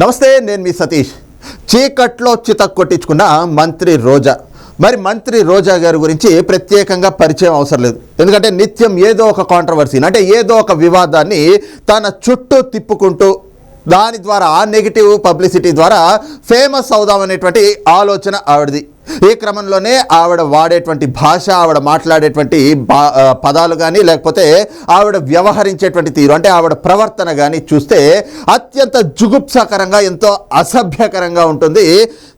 నమస్తే నేను మీ సతీష్. చీకట్లో చితక్ కొట్టించుకున్న మంత్రి రోజా. మరి మంత్రి రోజా గారి గురించి ప్రత్యేకంగా పరిచయం అవసరం లేదు. ఎందుకంటే నిత్యం ఏదో ఒక కాంట్రవర్సీని అంటే ఏదో ఒక వివాదాన్ని తన చుట్టూ తిప్పుకుంటూ దాని ద్వారా ఆ నెగిటివ్ పబ్లిసిటీ ద్వారా ఫేమస్ అవుదాం అనేటువంటి ఆలోచన ఆవిడది. ఈ క్రమంలోనే ఆవిడ వాడేటువంటి భాష ఆవిడ మాట్లాడేటువంటి బా పదాలు కానీ లేకపోతే ఆవిడ వ్యవహరించేటువంటి తీరు అంటే ఆవిడ ప్రవర్తన కానీ చూస్తే అత్యంత జుగుప్సాకరంగా ఎంతో అసభ్యకరంగా ఉంటుంది.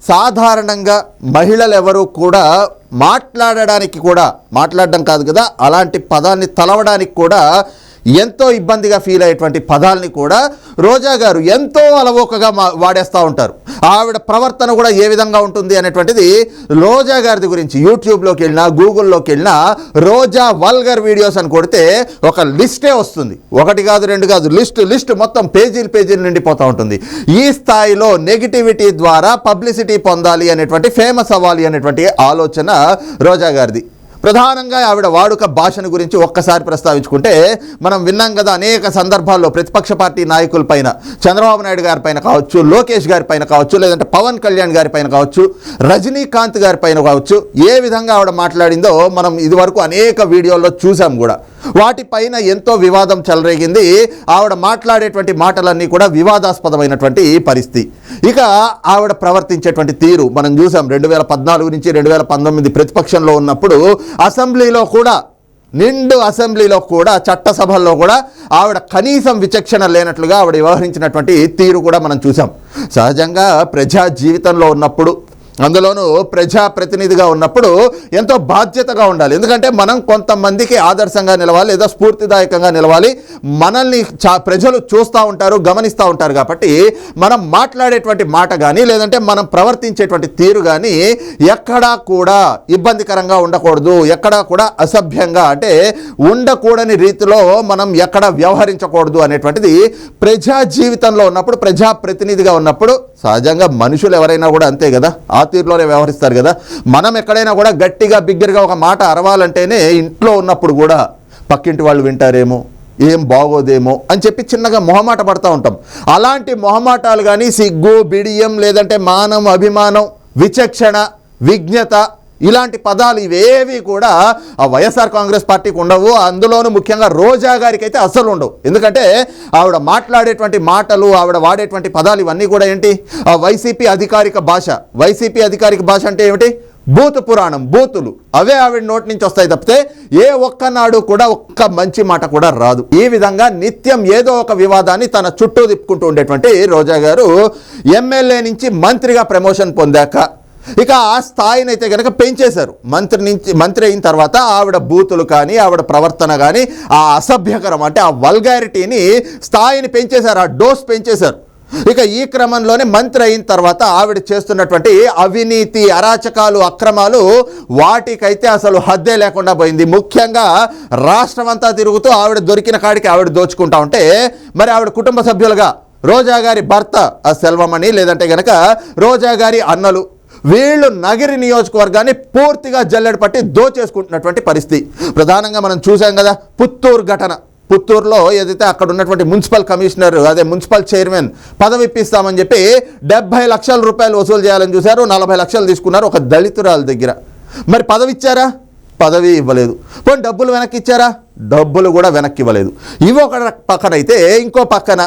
సాధారణంగా మహిళలు ఎవరు కూడా మాట్లాడడానికి కూడా మాట్లాడడం కాదు కదా అలాంటి పదాన్ని తలవడానికి కూడా ఎంతో ఇబ్బందిగా ఫీల్ అయ్యేటువంటి పదాలని కూడా రోజా గారు ఎంతో అలవోకగా మా వాడేస్తూ ఉంటారు. ఆవిడ ప్రవర్తన కూడా ఏ విధంగా ఉంటుంది అనేటువంటిది రోజా గారిది గురించి యూట్యూబ్లోకి వెళ్ళినా గూగుల్లోకి వెళ్ళినా రోజా వల్గర్ వీడియోస్ అని కొడితే ఒక లిస్టే వస్తుంది. ఒకటి కాదు రెండు కాదు లిస్ట్ లిస్ట్ మొత్తం పేజీలు పేజీలు నిండిపోతూ ఉంటుంది. ఈ స్థాయిలో నెగిటివిటీ ద్వారా పబ్లిసిటీ పొందాలి అనేటువంటి ఫేమస్ అవ్వాలి అనేటువంటి ఆలోచన రోజా గారిది. ప్రధానంగా ఆవిడ వాడుక భాషను గురించి ఒక్కసారి ప్రస్తావించుకుంటే మనం విన్నాం కదా అనేక సందర్భాల్లో ప్రతిపక్ష పార్టీ నాయకుల పైన చంద్రబాబు నాయుడు గారి పైన కావచ్చు లోకేష్ గారి పైన కావచ్చు లేదంటే పవన్ కళ్యాణ్ గారి పైన కావచ్చు రజనీకాంత్ గారి పైన కావచ్చు ఏ విధంగా ఆవిడ మాట్లాడిందో మనం ఇదివరకు అనేక వీడియోల్లో చూసాం కూడా. వాటిపైన ఎంతో వివాదం చెలరేగింది. ఆవిడ మాట్లాడేటువంటి మాటలన్నీ కూడా వివాదాస్పదమైనటువంటి పరిస్థితి. ఇక ఆవిడ ప్రవర్తించేటువంటి తీరు మనం చూసాం. రెండు వేల పద్నాలుగు నుంచి రెండు వేల పంతొమ్మిది ప్రతిపక్షంలో ఉన్నప్పుడు అసెంబ్లీలో కూడా నిండు అసెంబ్లీలో కూడా చట్టసభల్లో కూడా ఆవిడ కనీసం విచక్షణ లేనట్లుగా ఆవిడ వ్యవహరించినటువంటి తీరు కూడా మనం చూసాం సహజంగా ప్రజా జీవితంలో ఉన్నప్పుడు అందులోనూ ప్రజాప్రతినిధిగా ఉన్నప్పుడు ఎంతో బాధ్యతగా ఉండాలి. ఎందుకంటే మనం కొంతమందికి ఆదర్శంగా నిలవాలి లేదా స్ఫూర్తిదాయకంగా నిలవాలి. మనల్ని చా ప్రజలు చూస్తూ ఉంటారు గమనిస్తూ ఉంటారు కాబట్టి మనం మాట్లాడేటువంటి మాట కానీ లేదంటే మనం ప్రవర్తించేటువంటి తీరు కానీ ఎక్కడా కూడా ఇబ్బందికరంగా ఉండకూడదు. ఎక్కడా కూడా అసభ్యంగా అంటే ఉండకూడని రీతిలో మనం ఎక్కడ వ్యవహరించకూడదు అనేటువంటిది ప్రజా జీవితంలో ఉన్నప్పుడు ప్రజాప్రతినిధిగా ఉన్నప్పుడు సహజంగా మనుషులు ఎవరైనా కూడా అంతే కదా? ఆ తీరులోనే వ్యవహరిస్తారు కదా. మనం ఎక్కడైనా కూడా గట్టిగా బిగ్గరగా ఒక మాట అరవాలంటేనే ఇంట్లో ఉన్నప్పుడు కూడా పక్కింటి వాళ్ళు వింటారేమో ఏం బాగోదేమో అని చెప్పి చిన్నగా మొహమాట పడతా ఉంటాం. అలాంటి మొహమాటాలు కానీ సిగ్గు బిడియం లేదంటే మానం అభిమానం విచక్షణ విజ్ఞత ఇలాంటి పదాలు ఇవేవి కూడా ఆ వైఎస్ఆర్ కాంగ్రెస్ పార్టీకి ఉండవు. అందులోనూ ముఖ్యంగా రోజా గారికి అయితే అస్సలు ఉండవు. ఎందుకంటే ఆవిడ మాట్లాడేటువంటి మాటలు ఆవిడ వాడేటువంటి పదాలు ఇవన్నీ కూడా ఏంటి? ఆ వైసీపీ అధికారిక భాష. వైసీపీ అధికారిక భాష అంటే ఏమిటి? బూతు పురాణం బూతులు. అవే ఆవిడ నోటి నుంచి వస్తాయి తప్పితే ఏ ఒక్కనాడు కూడా ఒక్క మంచి మాట కూడా రాదు. ఈ విధంగా నిత్యం ఏదో ఒక వివాదాన్ని తన చుట్టూ తిప్పుకుంటూ ఉండేటువంటి రోజా గారు ఎమ్మెల్యే నుంచి మంత్రిగా ప్రమోషన్ పొందాక ఇక ఆ స్థాయిని అయితే కనుక పెంచేశారు. మంత్రి నుంచి మంత్రి అయిన తర్వాత ఆవిడ బూతులు కానీ ఆవిడ ప్రవర్తన కానీ ఆ అసభ్యకరం అంటే ఆ వల్గారిటీని స్థాయిని పెంచేశారు ఆ డోస్ పెంచేశారు. ఇక ఈ క్రమంలోనే మంత్రి అయిన తర్వాత ఆవిడ చేస్తున్నటువంటి అవినీతి అరాచకాలు అక్రమాలు వాటికైతే అసలు హద్దే లేకుండా పోయింది. ముఖ్యంగా రాష్ట్రం అంతా తిరుగుతూ ఆవిడ దొరికిన కాడికి ఆవిడ దోచుకుంటా ఉంటే మరి ఆవిడ కుటుంబ సభ్యులుగా రోజా గారి భర్త ఆ సెల్వమణి లేదంటే గనక రోజా గారి అన్నలు వీళ్ళు నగిరి నియోజకవర్గాన్ని పూర్తిగా జల్లెడ పట్టి దోచేసుకుంటున్నటువంటి పరిస్థితి. ప్రధానంగా మనం చూసాం కదా పుత్తూరు ఘటన. పుత్తూరులో ఏదైతే అక్కడ ఉన్నటువంటి మున్సిపల్ కమిషనర్ అదే మున్సిపల్ చైర్మన్ పదవి ఇప్పిస్తామని చెప్పి డెబ్బై లక్షల రూపాయలు వసూలు చేయాలని చూశారు నలభై లక్షలు తీసుకున్నారు ఒక దళితురాల దగ్గర. మరి పదవి ఇచ్చారా? పదవి ఇవ్వలేదు. పోనీ డబ్బులు వెనక్కి ఇచ్చారా? డబ్బులు కూడా వెనక్కి ఇవ్వలేదు. ఇవి ఒక పక్కన అయితే ఇంకో పక్కన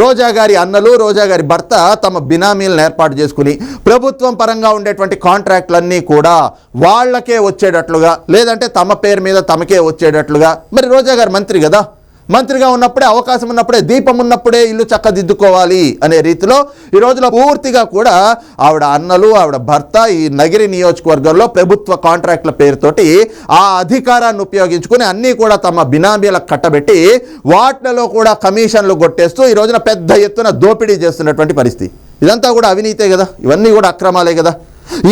రోజా గారి అన్నలు రోజా గారి భర్త తమ బినామీలను ఏర్పాటు చేసుకుని ప్రభుత్వం పరంగా ఉండేటువంటి కాంట్రాక్ట్లన్నీ కూడా వాళ్ళకే వచ్చేటట్లుగా లేదంటే తమ పేరు మీద తమకే వచ్చేటట్లుగా. మరి రోజా గారు మంత్రి కదా? మంత్రిగా ఉన్నప్పుడే అవకాశం ఉన్నప్పుడే దీపం ఉన్నప్పుడే ఇల్లు చక్కదిద్దుకోవాలి అనే రీతిలో ఈ రోజులో పూర్తిగా కూడా ఆవిడ అన్నలు ఆవిడ భర్త ఈ నగిరి నియోజకవర్గంలో ప్రభుత్వ కాంట్రాక్ట్ల పేరుతోటి ఆ అధికారాన్ని ఉపయోగించుకుని అన్నీ కూడా తమ బినామీలకు కట్టబెట్టి వాటిలో కూడా కమిషన్లు కొట్టేస్తూ ఈ రోజున పెద్ద ఎత్తున దోపిడీ చేస్తున్నటువంటి పరిస్థితి. ఇదంతా కూడా అవినీతే కదా? ఇవన్నీ కూడా అక్రమాలే కదా?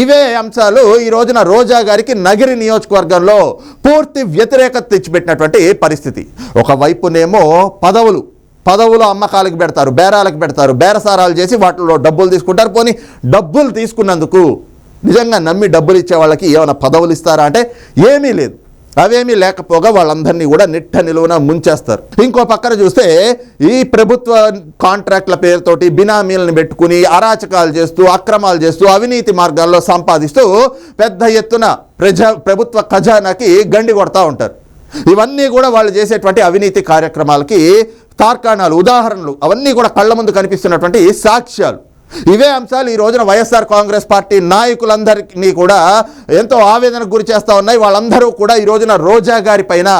ఇవే అంశాలు ఈ రోజున రోజా గారికి నగిరి నియోజకవర్గంలో పూర్తి వ్యతిరేకత తెచ్చిపెట్టినటువంటి పరిస్థితి. ఒకవైపునేమో పదవులు పదవులు అమ్మకాలకు పెడతారు బేరాలకు పెడతారు బేరసారాలు చేసి వాటిలో డబ్బులు తీసుకుంటారు. పోనీ డబ్బులు తీసుకున్నందుకు నిజంగా నమ్మి డబ్బులు ఇచ్చే వాళ్ళకి ఏమైనా పదవులు ఇస్తారా అంటే ఏమీ లేదు. అవేమీ లేకపోగా వాళ్ళందరినీ కూడా నిట్ట నిలువున ముంచేస్తారు. ఇంకో పక్కన చూస్తే ఈ ప్రభుత్వ కాంట్రాక్ట్ల పేరుతోటి బినామీలను పెట్టుకుని అరాచకాలు చేస్తూ అక్రమాలు చేస్తూ అవినీతి మార్గాల్లో సంపాదిస్తూ పెద్ద ఎత్తున ప్రజా ప్రభుత్వ ఖజానాకి గండి కొడతా ఉంటారు. ఇవన్నీ కూడా వాళ్ళు చేసేటువంటి అవినీతి కార్యక్రమాలకి తార్కాణాలు ఉదాహరణలు అవన్నీ కూడా కళ్ళ ముందు కనిపిస్తున్నటువంటి సాక్ష్యాలు. ఇవే అంశాలు ఈ రోజున వైఎస్ఆర్ కాంగ్రెస్ పార్టీ నాయకులందరినీ కూడా ఎంతో ఆవేదనకు గురి చేస్తూ ఉన్నాయి. వాళ్ళందరూ కూడా ఈ రోజున రోజా గారి పైన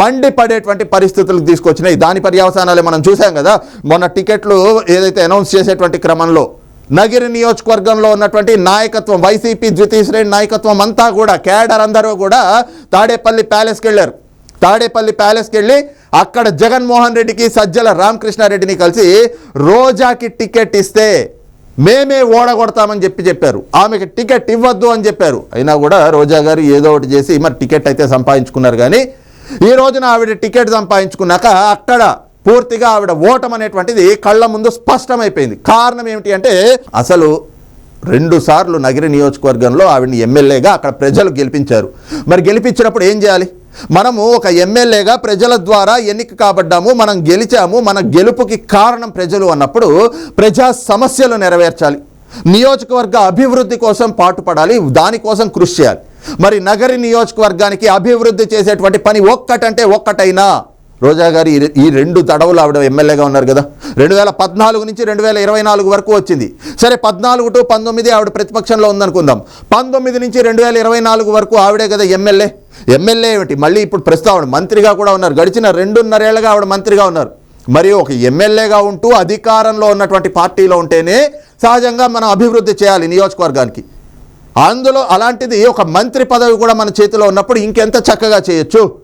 మండిపడేటువంటి పరిస్థితులకు తీసుకొచ్చినాయి. దాని పర్యవసానాలే మనం చూసాం కదా. మొన్న టికెట్లు ఏదైతే అనౌన్స్ చేసేటువంటి క్రమంలో నగిరి నియోజకవర్గంలో ఉన్నటువంటి నాయకత్వం వైసీపీ ద్వితీయ శ్రేణి నాయకత్వం అంతా కూడా కేడర్ అందరూ కూడా తాడేపల్లి ప్యాలెస్కి వెళ్ళారు. తాడేపల్లి ప్యాలెస్కి వెళ్ళి అక్కడ జగన్మోహన్ రెడ్డికి సజ్జల రామకృష్ణారెడ్డిని కలిసి రోజాకి టికెట్ ఇస్తే మేమే ఓడగొడతామని చెప్పి చెప్పారు. ఆమెకి టికెట్ ఇవ్వద్దు అని చెప్పారు. అయినా కూడా రోజా గారు ఏదో ఒకటి చేసి మరి టికెట్ అయితే సంపాదించుకున్నారు కానీ ఈ రోజున ఆవిడ టికెట్ సంపాదించుకున్నాక అక్కడ పూర్తిగా ఆవిడ ఓటం అనేటువంటిది కళ్ళ ముందు స్పష్టమైపోయింది. కారణం ఏమిటి అంటే అసలు రెండు సార్లు నగరి నియోజకవర్గంలో ఆవిడని ఎమ్మెల్యేగా అక్కడ ప్రజలు గెలిపించారు. మరి గెలిపించినప్పుడు ఏం చేయాలి? మనము ఒక ఎమ్మెల్యేగా ప్రజల ద్వారా ఎన్నిక కాబడ్డాము మనం గెలిచాము మన గెలుపుకి కారణం ప్రజలు అన్నప్పుడు ప్రజా సమస్యలు నెరవేర్చాలి. నియోజకవర్గ అభివృద్ధి కోసం పాటుపడాలి దానికోసం కృషి చేయాలి. మరి నగరి నియోజకవర్గానికి అభివృద్ధి చేసేటువంటి పని ఒక్కటంటే ఒక్కటైనా. రోజా గారు ఈ రెండు తడవులు ఆవిడ ఎమ్మెల్యేగా ఉన్నారు కదా. రెండు వేల పద్నాలుగు నుంచి రెండు వేల ఇరవై నాలుగు వరకు వచ్చింది. సరే పద్నాలుగు టు పంతొమ్మిది ఆవిడ ప్రతిపక్షంలో ఉందనుకుందాం. పంతొమ్మిది నుంచి రెండు వేల ఇరవై నాలుగు వరకు ఆవిడే కదా ఎమ్మెల్యే. ఎమ్మెల్యే ఏమిటి? మళ్ళీ ఇప్పుడు ప్రస్తుతం ఆవిడ మంత్రిగా కూడా ఉన్నారు. గడిచిన రెండున్నరేళ్ళుగా ఆవిడ మంత్రిగా ఉన్నారు. మరి ఒక ఎమ్మెల్యేగా ఉంటూ అధికారంలో ఉన్నటువంటి పార్టీలో ఉంటేనే సహజంగా మనం అభివృద్ధి చేయాలి నియోజకవర్గానికి. అందులో అలాంటిది ఒక మంత్రి పదవి కూడా మన చేతిలో ఉన్నప్పుడు ఇంకెంత చక్కగా చేయొచ్చు?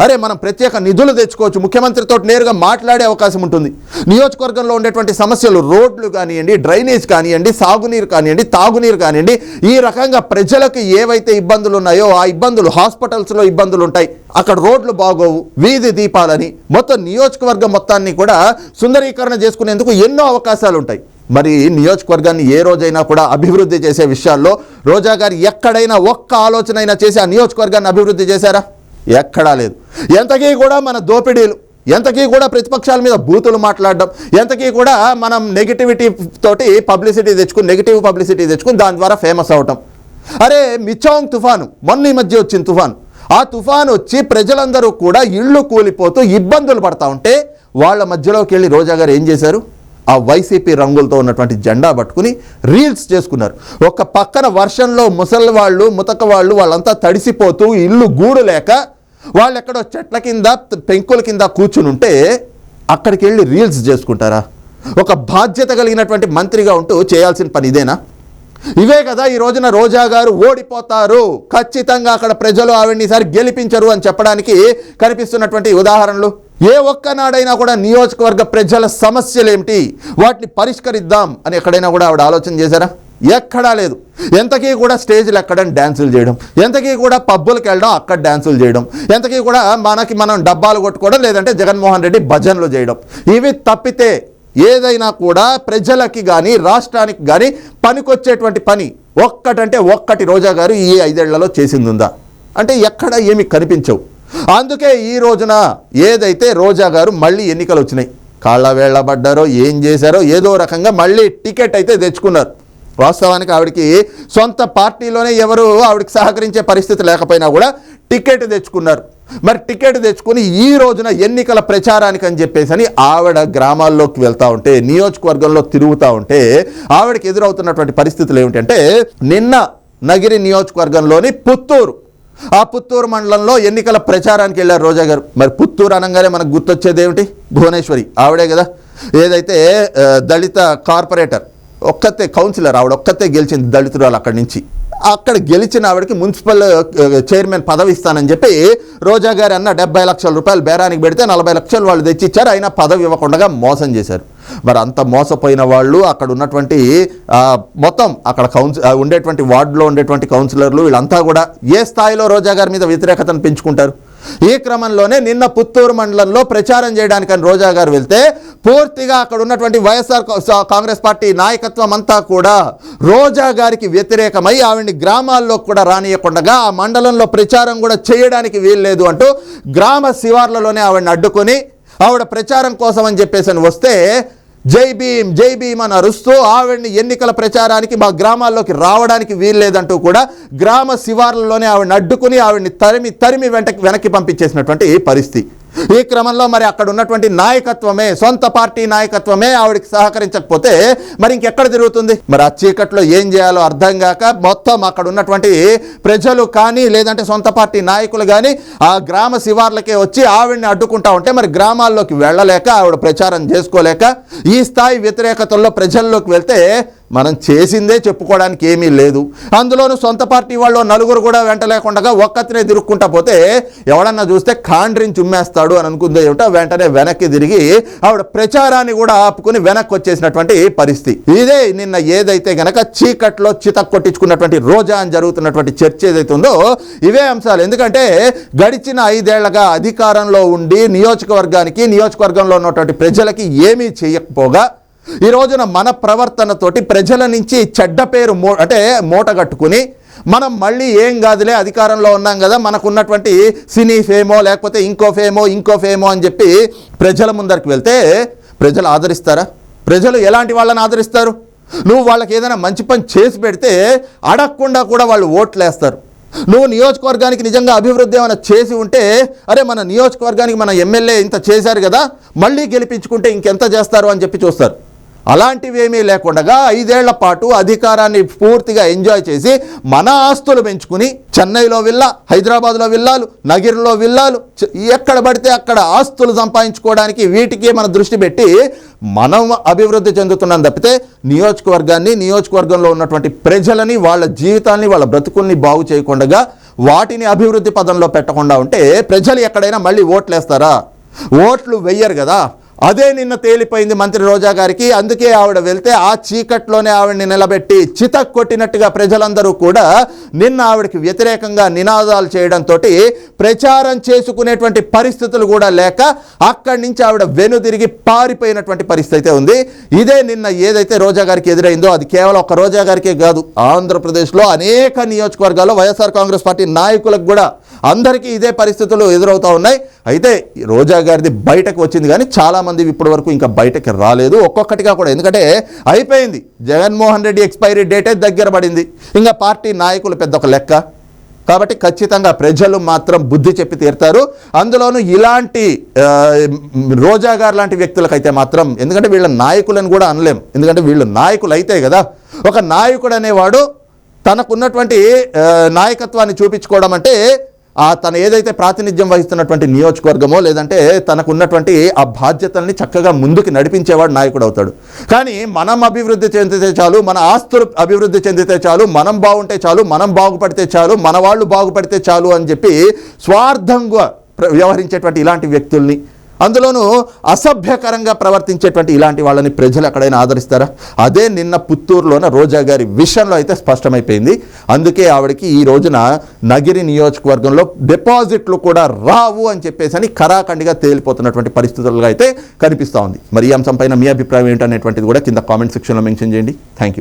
అరే మనం ప్రత్యేక నిధులు తెచ్చుకోవచ్చు. ముఖ్యమంత్రితో నేరుగా మాట్లాడే అవకాశం ఉంటుంది. నియోజకవర్గంలో ఉండేటువంటి సమస్యలు రోడ్లు కానివ్వండి డ్రైనేజ్ కానివ్వండి సాగునీరు కానివ్వండి తాగునీరు కానివ్వండి ఈ రకంగా ప్రజలకు ఏవైతే ఇబ్బందులు ఉన్నాయో ఆ ఇబ్బందులు హాస్పిటల్స్లో ఇబ్బందులు ఉంటాయి. అక్కడ రోడ్లు బాగోవు వీధి దీపాలని మొత్తం నియోజకవర్గం మొత్తాన్ని కూడా సుందరీకరణ చేసుకునేందుకు ఎన్నో అవకాశాలు ఉంటాయి. మరి నియోజకవర్గాన్ని ఏ రోజైనా కూడా అభివృద్ధి చేసే విషయాల్లో రోజా గారు ఎక్కడైనా ఒక్క ఆలోచన అయినా చేసి ఆ నియోజకవర్గాన్ని అభివృద్ధి చేశారా? ఎక్కడా లేదు. ఎంతకీ కూడా మన దోపిడీలు ఎంతకీ కూడా ప్రతిపక్షాల మీద బూతులు మాట్లాడడం ఎంతకీ కూడా మనం నెగిటివిటీ తోటి పబ్లిసిటీ తెచ్చుకుని నెగిటివ్ పబ్లిసిటీ తెచ్చుకుని దాని ద్వారా ఫేమస్ అవటం. అరే మిచాంగ్ తుఫాను మొన్న ఈ మధ్య వచ్చిన తుఫాను. ఆ తుఫాను వచ్చి ప్రజలందరూ కూడా ఇళ్ళు కూలిపోతూ ఇబ్బందులు పడతా ఉంటే వాళ్ళ మధ్యలోకి వెళ్ళి రోజా గారు ఏం చేశారు? ఆ వైసీపీ రంగులతో ఉన్నటువంటి జెండా పట్టుకుని రీల్స్ చేసుకున్నారు. ఒక పక్కన వర్షంలో ముసలి వాళ్ళు ముతక వాళ్ళు వాళ్ళంతా తడిసిపోతూ ఇల్లు గూడు లేక వాళ్ళు ఎక్కడో చెట్ల కింద పెంకుల కింద కూర్చుని ఉంటే అక్కడికి వెళ్ళి రీల్స్ చేసుకుంటారా? ఒక బాధ్యత కలిగినటువంటి మంత్రిగా ఉంటూ చేయాల్సిన పని ఇదేనా? ఇవే కదా ఈ రోజున రోజా గారు ఓడిపోతారు. ఖచ్చితంగా అక్కడ ప్రజలు ఆవిడ్ని ఈసారి గెలిపించరు అని చెప్పడానికి కనిపిస్తున్నటువంటి ఉదాహరణలు. ఏ ఒక్కనాడైనా కూడా నియోజకవర్గ ప్రజల సమస్యలు ఏమిటి వాటిని పరిష్కరిద్దాం అని ఎక్కడైనా కూడా ఆవిడ ఆలోచన చేశారా? ఎక్కడా లేదు. ఎంతకీ కూడా స్టేజ్లు ఎక్కడం డ్యాన్సులు చేయడం. ఎంతకీ కూడా పబ్బులకు వెళ్ళడం అక్కడ డ్యాన్సులు చేయడం. ఎంతకీ కూడా మనకి మనం డబ్బాలు కొట్టుకోవడం లేదంటే జగన్మోహన్ రెడ్డి భజనలు చేయడం. ఇవి తప్పితే ఏదైనా కూడా ప్రజలకి కానీ రాష్ట్రానికి కానీ పనికొచ్చేటువంటి పని ఒక్కటంటే ఒక్కటి రోజా గారు ఈ ఐదేళ్ళలో చేసింది ఉందా అంటే ఎక్కడ ఏమి కనిపించవు. అందుకే ఈ రోజున ఏదైతే రోజా గారు మళ్ళీ ఎన్నికలు వచ్చినాయి కాళ్ళ వేళ్ళబడ్డారో ఏం చేశారో ఏదో రకంగా మళ్ళీ టికెట్ అయితే తెచ్చుకున్నారు. వాస్తవానికి ఆవిడకి సొంత పార్టీలోనే ఎవరు ఆవిడకి సహకరించే పరిస్థితి లేకపోయినా కూడా టికెట్ తెచ్చుకున్నారు. మరి టికెట్ తెచ్చుకుని ఈ రోజున ఎన్నికల ప్రచారానికి అని చెప్పేసి అని ఆవిడ గ్రామాల్లోకి వెళ్తా ఉంటే నియోజకవర్గంలో తిరుగుతూ ఉంటే ఆవిడకి ఎదురవుతున్నటువంటి పరిస్థితులు ఏమిటంటే నిన్న నగిరి నియోజకవర్గంలోని పుత్తూరు ఆ పుత్తూరు మండలంలో ఎన్నికల ప్రచారానికి వెళ్ళారు రోజా గారు. మరి పుత్తూరు అనగానే మనకు గుర్తొచ్చేది ఏమిటి భువనేశ్వరి. ఆవిడే కదా? ఏదైతే దళిత కార్పొరేటర్ ఒక్కతే కౌన్సిలర్ ఆవిడ ఒక్కతే గెలిచింది దళితురాలు అక్కడి నుంచి. అక్కడ గెలిచిన ఆవిడకి మున్సిపల్ చైర్మన్ పదవి ఇస్తానని చెప్పి రోజా గారు అన్న డెబ్బై లక్షల రూపాయలు బేరానికి పెడితే నలభై లక్షలు వాళ్ళు తెచ్చిచ్చారు. అయినా పదవి ఇవ్వకుండా మోసం చేశారు. మరి అంత మోసపోయిన వాళ్ళు అక్కడ ఉన్నటువంటి మొత్తం అక్కడ కౌన్స్ ఉండేటువంటి వార్డులో ఉండేటువంటి కౌన్సిలర్లు వీళ్ళంతా కూడా ఏ స్థాయిలో రోజా గారి మీద వ్యతిరేకతను పెంచుకుంటారు? ఈ క్రమంలోనే నిన్న పుత్తూరు మండలంలో ప్రచారం చేయడానికని రోజా గారు వెళ్తే పూర్తిగా అక్కడ ఉన్నటువంటి వైఎస్ఆర్ కాంగ్రెస్ పార్టీ నాయకత్వం అంతా కూడా రోజా గారికి వ్యతిరేకమై ఆవిడ్ని గ్రామాల్లో కూడా రానియకుండగా ఆ మండలంలో ప్రచారం కూడా చేయడానికి వీల్లేదు అంటూ గ్రామ శివార్లలోనే ఆవిడని అడ్డుకొని ఆవిడ ప్రచారం కోసం అని చెప్పేసి అని వస్తే జై భీమ్ జై భీమ్ అని అరుస్తూ ఆవిడ్ని ఎన్నికల ప్రచారానికి మా గ్రామాల్లోకి రావడానికి వీల్లేదంటూ కూడా గ్రామ శివార్లలోనే ఆవిడని అడ్డుకుని ఆవిడ్ని తరిమి తరిమి వెంట వెనక్కి పంపించేసినటువంటి పరిస్థితి. ఈ క్రమంలో మరి అక్కడ ఉన్నటువంటి నాయకత్వమే సొంత పార్టీ నాయకత్వమే ఆవిడకి సహకరించకపోతే మరి ఇంకెక్కడ తిరుగుతుంది? మరి ఆ చీకట్లో ఏం చేయాలో అర్థం కాక మొత్తం అక్కడ ఉన్నటువంటి ప్రజలు కానీ లేదంటే సొంత పార్టీ నాయకులు కానీ ఆ గ్రామ శివార్లకే వచ్చి ఆవిడ్ని అడ్డుకుంటా ఉంటే మరి గ్రామాల్లోకి వెళ్ళలేక ఆవిడ ప్రచారం చేసుకోలేక ఈ స్థాయి వ్యతిరేకతల్లో ప్రజల్లోకి వెళ్తే మనం చేసిందే చెప్పుకోవడానికి ఏమీ లేదు. అందులోనూ సొంత పార్టీ వాళ్ళు నలుగురు కూడా వెంట లేకుండా ఒక్కతినే తిరుక్కుంటా పోతే ఎవడన్నా చూస్తే కాండ్రిని చుమ్మేస్తాడు అని అనుకుందే ఏమిటో వెంటనే వెనక్కి తిరిగి ఆవిడ ప్రచారాన్ని కూడా ఆపుకుని వెనక్కి వచ్చేసినటువంటి పరిస్థితి. ఇదే నిన్న ఏదైతే గనక చీకట్లో చితక్ కొట్టించుకున్నటువంటి రోజా అని జరుగుతున్నటువంటి చర్చ ఏదైతే ఉందో ఇవే అంశాలు. ఎందుకంటే గడిచిన ఐదేళ్ళగా అధికారంలో ఉండి నియోజకవర్గానికి నియోజకవర్గంలో ఉన్నటువంటి ప్రజలకి ఏమీ చేయకపోగా ఈ రోజున మన ప్రవర్తనతోటి ప్రజల నుంచి చెడ్డ పేరు మో అంటే మూట కట్టుకుని మనం మళ్ళీ ఏం కాదులే అధికారంలో ఉన్నాం కదా మనకు ఉన్నటువంటి సినీ ఫేమో లేకపోతే ఇంకో ఫేమో ఇంకో ఫేమో అని చెప్పి ప్రజల ముందరికి వెళ్తే ప్రజలు ఆదరిస్తారా? ప్రజలు ఎలాంటి వాళ్ళని ఆదరిస్తారు? నువ్వు వాళ్ళకి ఏదైనా మంచి పని చేసి పెడితే అడగకుండా కూడా వాళ్ళు ఓట్లు వేస్తారు నువ్వు నియోజకవర్గానికి నిజంగా అభివృద్ధి ఏమైనా చేసి ఉంటే అరే మన నియోజకవర్గానికి మన ఎమ్మెల్యే ఇంత చేశారు కదా మళ్ళీ గెలిపించుకుంటే ఇంకెంత చేస్తారు అని చెప్పి చూస్తారు. అలాంటివేమీ లేకుండా ఐదేళ్ళ పాటు అధికారాన్ని పూర్తిగా ఎంజాయ్ చేసి మన ఆస్తులు పెంచుకుని చెన్నైలో విల్లా హైదరాబాద్లో విల్లాలు నగిరిలో విల్లాలు ఎక్కడ పడితే అక్కడ ఆస్తులు సంపాదించుకోవడానికి వీటికి మన దృష్టి పెట్టి మనం అభివృద్ధి చెందుతున్నాం తప్పితే నియోజకవర్గాన్ని నియోజకవర్గంలో ఉన్నటువంటి ప్రజలని వాళ్ళ జీవితాన్ని వాళ్ళ బ్రతుకుల్ని బాగు చేయకుండా వాటిని అభివృద్ధి పదంలో పెట్టకుండా ఉంటే ప్రజలు ఎక్కడైనా మళ్ళీ ఓట్లేస్తారా? ఓట్లు వెయ్యరు కదా. అదే నిన్న తేలిపోయింది మంత్రి రోజా గారికి. అందుకే ఆవిడ వెళ్తే ఆ చీకట్లోనే ఆవిడని నిలబెట్టి చిత కొట్టినట్టుగా ప్రజలందరూ కూడా నిన్న ఆవిడకి వ్యతిరేకంగా నినాదాలు చేయడంతో ప్రచారం చేసుకునేటువంటి పరిస్థితులు కూడా లేక అక్కడి నుంచి ఆవిడ వెనుదిరిగి పారిపోయినటువంటి పరిస్థితి అయితే ఉంది. ఇదే నిన్న ఏదైతే రోజా గారికి ఎదురైందో అది కేవలం ఒక రోజా గారికే కాదు. ఆంధ్రప్రదేశ్లో అనేక నియోజకవర్గాల్లో వైఎస్ఆర్ కాంగ్రెస్ పార్టీ నాయకులకు కూడా అందరికీ ఇదే పరిస్థితులు ఎదురవుతూ ఉన్నాయి. అయితే ఈ రోజా గారిది బయటకు వచ్చింది కానీ చాలామంది ఇప్పటి వరకు ఇంకా బయటకి రాలేదు. ఒక్కొక్కటిగా కూడా. ఎందుకంటే అయిపోయింది. జగన్మోహన్ రెడ్డి ఎక్స్పైరీ డేటే దగ్గర పడింది. ఇంకా పార్టీ నాయకులు పెద్ద ఒక లెక్క. కాబట్టి ఖచ్చితంగా ప్రజలు మాత్రం బుద్ధి చెప్పి తీరుతారు. అందులోనూ ఇలాంటి రోజా గారు లాంటి వ్యక్తులకైతే మాత్రం ఎందుకంటే వీళ్ళ నాయకులను కూడా అనలేం. ఎందుకంటే వీళ్ళు నాయకులు అయితే కదా. ఒక నాయకుడు అనేవాడు తనకున్నటువంటి నాయకత్వాన్ని చూపించుకోవడం అంటే తను ఏదైతే ప్రాతినిధ్యం వహిస్తున్నటువంటి నియోజకవర్గమో లేదంటే తనకున్నటువంటి ఆ బాధ్యతల్ని చక్కగా ముందుకు నడిపించేవాడు నాయకుడు అవుతాడు. కానీ మనం అభివృద్ధి చెందితే చాలు మన ఆస్తులు అభివృద్ధి చెందితే చాలు మనం బాగుంటే చాలు మనం బాగుపడితే చాలు మన వాళ్ళు బాగుపడితే చాలు అని చెప్పి స్వార్థంగా ప్ర- వ్యవహరించేటువంటి ఇలాంటి వ్యక్తుల్ని అందులోనూ అసభ్యకరంగా ప్రవర్తించేటువంటి ఇలాంటి వాళ్ళని ప్రజలు ఎక్కడైనా ఆదరిస్తారా? అదే నిన్న పుత్తూరులోన రోజా గారి విషయంలో అయితే స్పష్టమైపోయింది. అందుకే ఆవిడకి ఈ రోజున నగిరి నియోజకవర్గంలో డిపాజిట్లు కూడా రావు అని చెప్పేసి అని కరాఖండిగా తేలిపోతున్నటువంటి పరిస్థితులుగా అయితే కనిపిస్తూ ఉంది. మరి ఈ అంశంపైన మీ అభిప్రాయం ఏంటనేటువంటిది కూడా కింద కామెంట్ సెక్షన్లో మెన్షన్ చేయండి. Thank you